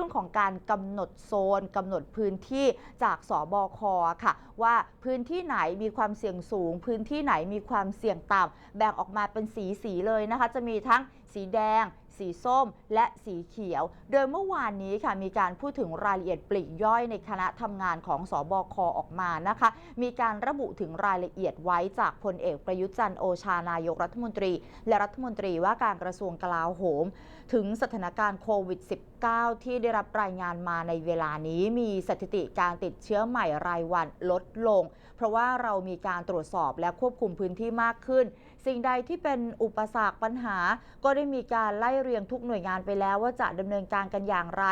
รื่องของการกำหนดโซนกำหนดพื้นที่จากสบคค่ะ ว่าพื้นที่ไหนมีความเสี่ยงสูง พื้นที่ไหนมีความเสี่ยงต่ำแบ่งออกมาเป็นสีสีเลยนะคะ จะมีทั้งสีแดง สีส้มและสีเขียว โดยเมื่อวานนี้ค่ะมีการพูดถึงรายละเอียดปลีกย่อยในคณะทำงานของสอบคออกมานะคะ มีการระบุถึงรายละเอียดไว้จากพลเอกประยุทธ์จันทร์โอชานายกรัฐมนตรี และรัฐมนตรีว่าการกระทรวงกลาโหม ถึงสถานการณ์โควิด -19 ที่ได้รับรายงานมาในเวลานี้มีสถิติการติดเชื้อใหม่รายวันลดลง เพราะว่าเรามีการตรวจสอบและควบคุมพื้นที่มากขึ้น สิ่งใดที่เป็นอุปสรรคปัญหา ก็ได้มีการไล่เรียงทุกหน่วยงานไปแล้วว่าจะดำเนินการกันอย่างไร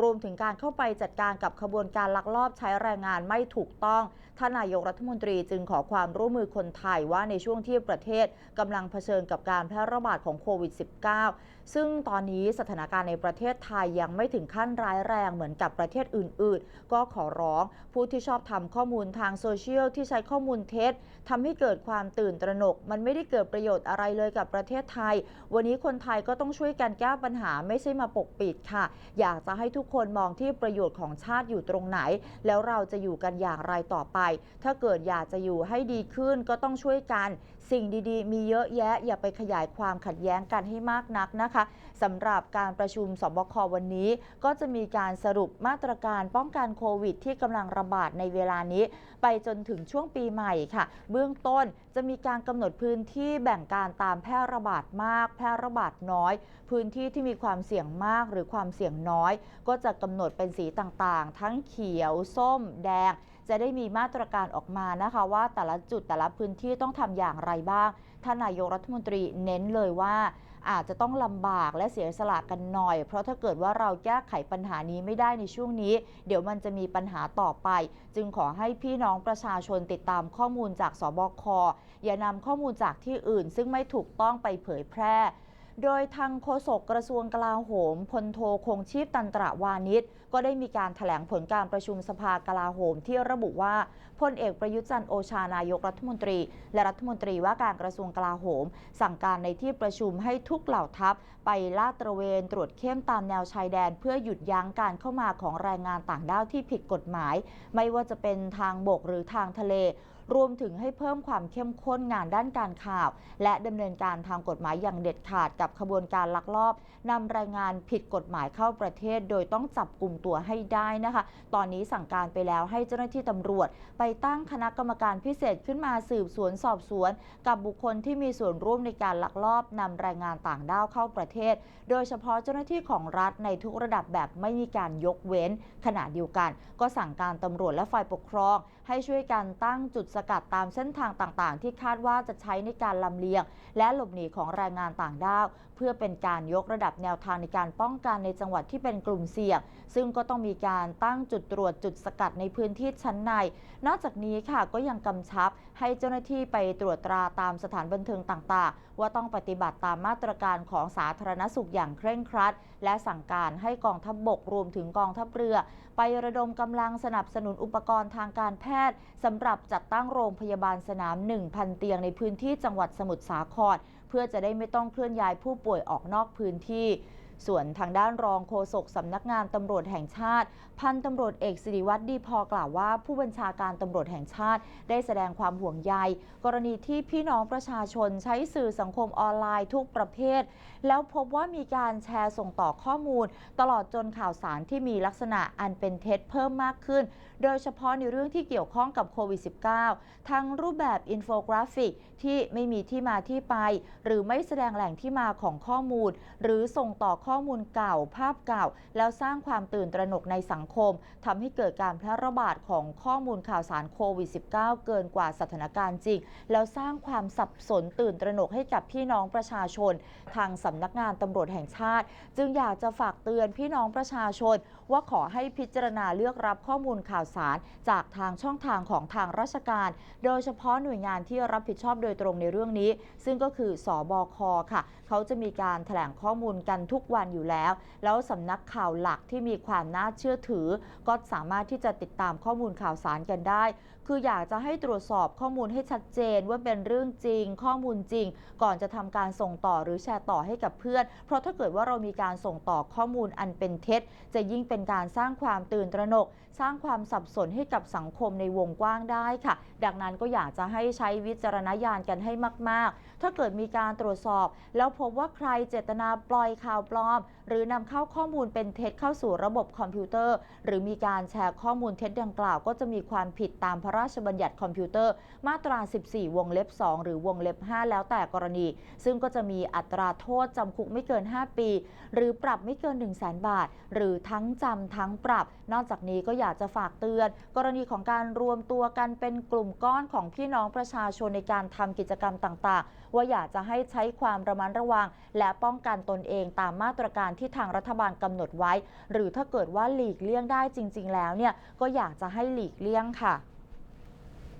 รวมถึงการเข้าไปจัดการกับขบวนการลักลอบใช้แรงงานไม่ถูกต้องท่านนายกรัฐมนตรีจึงขอความร่วมมือคนไทยว่าในช่วงที่ประเทศกำลังเผชิญกับการแพร่ระบาดของโควิด -19 ซึ่งตอนนี้สถานการณ์ในประเทศไทยยังไม่ถึงขั้นร้ายแรงเหมือนกับประเทศอื่น ๆ ก็ขอร้องผู้ที่ชอบทำข้อมูลทางโซเชียลที่ใช้ข้อมูลเท็จทำให้เกิดความตื่นตระหนก มันไม่ได้เกิดประโยชน์อะไรเลยกับประเทศไทย วันนี้คนไทยก็ต้องช่วยกันแก้ปัญหาไม่ใช่มาปกปิดค่ะ อยากจะให้ทุกคนมองที่ประโยชน์ของชาติอยู่ตรงไหน แล้วเราจะอยู่กันอย่างไรต่อไป ถ้าเกิดอยากจะอยู่ให้ดีขึ้นก็ต้องช่วยกัน สิ่งดีๆ มีเยอะแยะ อย่าไปขยายความขัดแย้งกันให้มากนักนะคะสำหรับการประชุมสบควันนี้ ก็จะมีการสรุปมาตรการป้องกันโควิด ที่กำลังระบาดในเวลานี้ ไปจนถึงช่วงปีใหม่ค่ะ เบื้องต้น จะมีการกำหนดพื้นที่แบ่งการตามแพร่ระบาดมาก แพร่ระบาดน้อย พื้นที่ที่มีความเสี่ยงมากหรือความเสี่ยงน้อย ก็จะกำหนดเป็นสีต่างๆ ทั้งเขียว ส้ม แดง จะได้มีมาตรการออกมานะคะว่าแต่ละจุดแต่ละพื้นที่ต้องทำอย่างไรบ้างท่านนายกรัฐมนตรีเน้นเลยว่าอาจจะต้องลำบากและเสียสละกันหน่อย เพราะถ้าเกิดว่าเราแก้ไขปัญหานี้ไม่ได้ในช่วงนี้ เดี๋ยวมันจะมีปัญหาต่อไป จึงขอให้พี่น้องประชาชนติดตามข้อมูลจากสบคอย่านำข้อมูลจากที่อื่น ซึ่งไม่ถูกต้องไปเผยแพร่ โดยทางโฆษกกระทรวงกลาโหมพลโทคงชีพตันตระวานิชก็ได้มีการถแถลงผลการประชุมสภากลาโหม ที่ระบุว่าพลเอกประยุทธ์จันโอชานายกรัฐมนตรี และรัฐมนตรีว่าการกระทรวงกลาโหม สั่งการในที่ประชุมให้ทุกเหล่าทัพ ไปลาดตระเวนตรวจเข้มตามแนวชายแดน เพื่อหยุดยั้งการเข้ามาของแรงงานต่างด้าวที่ผิดกฎหมาย ไม่ว่าจะเป็นทางบกหรือทางทะเล รวมถึงให้เพิ่มความเข้มข้นงานด้านการข่าว และดำเนินการทางกฎหมายอย่างเด็ดขาดกับขบวนการลักลอบนำแรงงานผิดกฎหมายเข้าประเทศ โดยต้องจับกลุ่มตัวให้ได้นะคะ ตอนนี้สั่งการไปแล้วให้เจ้าหน้าที่ตำรวจ ไปตั้งคณะกรรมการพิเศษขึ้นมาสืบสวนสอบสวน กับบุคคลที่มีส่วนร่วมในการลักลอบนำแรงงานต่างด้าวเข้าประเทศ โดยเฉพาะเจ้าหน้าที่ของรัฐในทุกระดับแบบไม่มีการยกเว้นขณะเดียวกัน ก็สั่งการตำรวจและฝ่ายปกครองให้ช่วยกันตั้งจุดสกัดตามเส้นทางต่างๆ ที่คาดว่าจะใช้ในการลำเลียง และหลบหนีของแรงงานต่างด้าว เพื่อเป็นการยกระดับแนวทางในการป้องกันในจังหวัดที่เป็นกลุ่มเสี่ยง ซึ่งก็ต้องมีการตั้งจุดตรวจจุดสกัดในพื้นที่ชั้นใน นอกจากนี้ค่ะก็ยังกำชับให้เจ้าหน้าที่ไปตรวจตราตามสถานบันเทิงต่างๆ ว่าต้องปฏิบัติตามมาตรการของสาธารณสุขอย่างเคร่งครัด และสั่งการให้กองทัพบบกรวมถึงกองทัพเรือ ไประดมกำลังสนับสนุนอุปกรณ์ทางการแพทย์สำหรับจัดตั้งโรงพยาบาลสนาม 1,000 เตียงในพื้นที่จังหวัดสมุทรสาคร เพื่อจะได้ไม่ต้องเคลื่อนย้ายผู้ป่วยออกนอกพื้นที่ ส่วนทางด้านรองโฆษกสำนักงานตำรวจแห่งชาติ พันตำรวจเอกสิริวัตรดีพอกล่าวว่า ผู้บัญชาการตำรวจแห่งชาติ ได้แสดงความห่วงใย กรณีที่พี่น้องประชาชนใช้สื่อสังคมออนไลน์ทุกประเภท แล้วพบว่ามีการแชร์ส่งต่อข้อมูล ตลอดจนข่าวสารที่มีลักษณะอันเป็นเท็จเพิ่มมากขึ้น โดยเฉพาะในเรื่องที่เกี่ยวข้องกับโควิด -19 ทั้งรูปแบบอินโฟกราฟิกที่ไม่มีที่มาที่ไป หรือไม่แสดงแหล่งที่มาของข้อมูล หรือส่งต่อข้อข้อมูลเก่า ภาพเก่า แล้วสร้างความตื่นตระหนกในสังคมทำให้เกิดการแพร่ระบาดของข้อมูลข่าวสารโควิด -19 เกินกว่าสถานการณ์จริง แล้วสร้างความสับสนตื่นตระหนกให้กับพี่น้องประชาชน ทางสำนักงานตำรวจแห่งชาติ จึงอยากจะฝากเตือนพี่น้องประชาชน ว่าขอให้พิจารณาเลือกรับข้อมูลข่าวสาร จากทางช่องทางของทางราชการ โดยเฉพาะหน่วยงานที่รับผิดชอบโดยตรงในเรื่องนี้ ซึ่งก็คือสอบคค่ะ เขาจะมีการแถลงข้อมูลกันทุกวันอยู่แล้ว แล้วสำนักข่าวหลักที่มีความน่าเชื่อถือ ก็สามารถที่จะติดตามข้อมูลข่าวสารกันได้คืออยากจะให้ตรวจสอบข้อมูลให้ชัดเจนว่าเป็นเรื่องจริง ข้อมูลจริง ก่อนจะทำการส่งต่อหรือแชร์ต่อให้กับเพื่อน เพราะถ้าเกิดว่าเรามีการส่งต่อข้อมูลอันเป็นเท็จ จะยิ่งเป็นการสร้างความตื่นตระหนก สร้างความสับสนให้กับสังคมในวงกว้างได้ค่ะ ดังนั้นก็อยากจะให้ใช้วิจารณญาณกันให้มาก ๆ ถ้าเกิดมีการตรวจสอบ แล้วพบว่าใครเจตนาปล่อยข่าวปลอม หรือนำเข้าข้อมูลเป็นเท็จเข้าสู่ระบบคอมพิวเตอร์ หรือมีการแชร์ข้อมูลเท็จดังกล่าวก็จะมีความผิดตามพระราชบัญญัติคอมพิวเตอร์มาตรา 14 วงเล็บ 2 หรือวงเล็บ 5 แล้วแต่กรณี ซึ่งก็จะมีอัตราโทษจำคุกไม่เกิน 5 ปี หรือปรับไม่เกิน 1 0 0 0 0แบาท หรือทั้งจำทั้งปรับ นอกจากนี้ก็อยากจะฝากเตือน กรณีของการรวมตัวกันเป็นกลุ่มก้อนของพี่น้องประชาชนในการทำกิจกรรมต่างๆ ว่าอยากจะให้ใช้ความระมัดระวัง และป้องกันตนเองตามมาตรการที่ทางรัฐบาลกำหนดไว้ หรือถ้าเกิดว่าหลีกเลี่ยงได้จริง ๆ แล้วเนี่ยก็อยากจะให้หลีกเลี่ยงค่ะ